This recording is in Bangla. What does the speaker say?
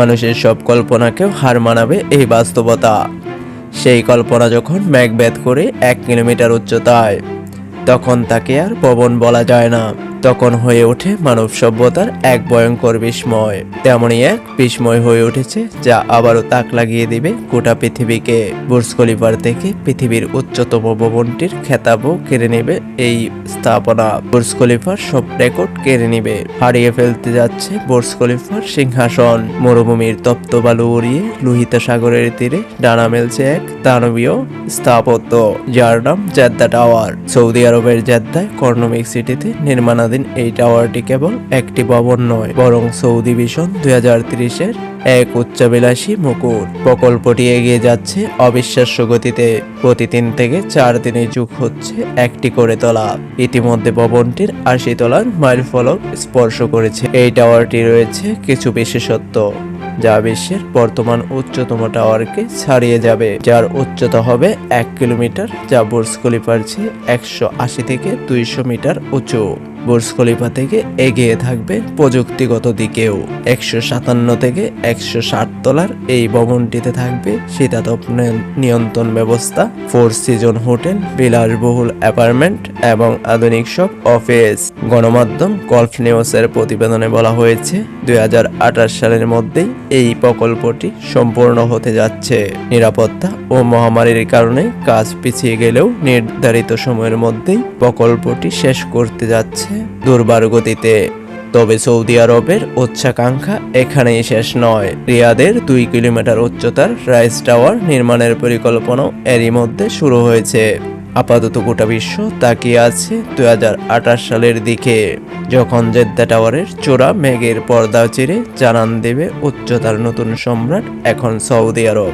মানুষের সব কল্পনাকেও হার মানাবে এই বাস্তবতা। সেই কল্পনা যখন ম্যাগব্যাথ করে এক কিলোমিটার উচ্চতায়, তখন তাকে আর পবন বলা যায় না। তখন হয়ে ওঠে মানব সভ্যতার এক ভয়ঙ্কর বিস্ময়। তেমনই এক বিস্ময় হয়ে উঠেছে যা আবারও তাক লাগিয়ে দিবে গোটা পৃথিবীকে। বুর্জ খলিফার থেকে পৃথিবীর উচ্চতম ভবনটির খেতাবও কেড়ে নেবে এই স্থাপনা। বুর্জ খলিফার সব রেকর্ড কেড়ে নেবে। হারিয়ে ফেলতে যাচ্ছে বুর্জ খলিফার সিংহাসন। মরুভূমির তপ্ত বালু উড়িয়ে লোহিত সাগরের তীরে ডানা মেলছে এক দানবীয় স্থাপত্য, যার নাম জেদ্দা টাওয়ার। সৌদি আরবের জেদ্দায় কর্ণমিক সিটিতে নির্মাণাধীন এই টাওয়ারটি কেবল একটি ভবন নয়, বরং সৌদি ভিশন দুই হাজার তিরিশের এক উচ্চাবিলাসী মুকুট। প্রকল্পটি এগিয়ে যাচ্ছে অবিশ্বাস্য গতিতে। প্রতি তিন থেকে চার দিনে যুগ হচ্ছে একটি করে তোলা। ইতিমধ্যে ভবনটির আশি তলার মাইল ফলক স্পর্শ করেছে। এই টাওয়ারটি রয়েছে কিছু বিশেষত্ব, যা বিশ্বের বর্তমান উচ্চতম টাওয়ারকে ছাড়িয়ে যাবে, যার উচ্চতা হবে এক কিলোমিটার, যা বুর্জ খলিফার চেয়ে একশো আশি থেকে দুইশো মিটার উঁচু। বুর্জ খলিফা থেকে এগিয়ে থাকবে প্রযুক্তিগত দিকেও। একশো সাতান্ন থেকে একশো ষাট তলার এই ভবনটিতে থাকবে শীতাতপ নিয়ন্ত্রণ ব্যবস্থা, ফোর সিজন হোটেল, বিলাসবহুল অ্যাপার্টমেন্ট এবং আধুনিক সব অফিস। গণমাধ্যম গল্ফ নিউজের প্রতিবেদনে বলা হয়েছে, দুই হাজার আঠাশ সালের মধ্যেই এই প্রকল্পটি সম্পূর্ণ হতে যাচ্ছে। নিরাপত্তা ও মহামারীর কারণে কাজ পিছিয়ে গেলেও নির্ধারিত সময়ের মধ্যেই প্রকল্পটি শেষ করতে যাচ্ছে। দুর্বার গতিতে। তবে সৌদি আরবের উচ্চাকাঙ্ক্ষা এখানেই শেষ নয়। রিয়াদের দুই কিলোমিটার উচ্চতার রাইস টাওয়ার নির্মাণের পরিকল্পনাও এরই মধ্যে শুরু হয়েছে। আপাতত গোটা বিশ্ব তাকিয়ে আছে দু হাজার আঠাশ সালের দিকে। যখন জেদ্দা টাওয়ারের চূড়া মেঘের পর্দা চিরে জানান দেবে উচ্চতার নতুন সম্রাট এখন সৌদি আরব।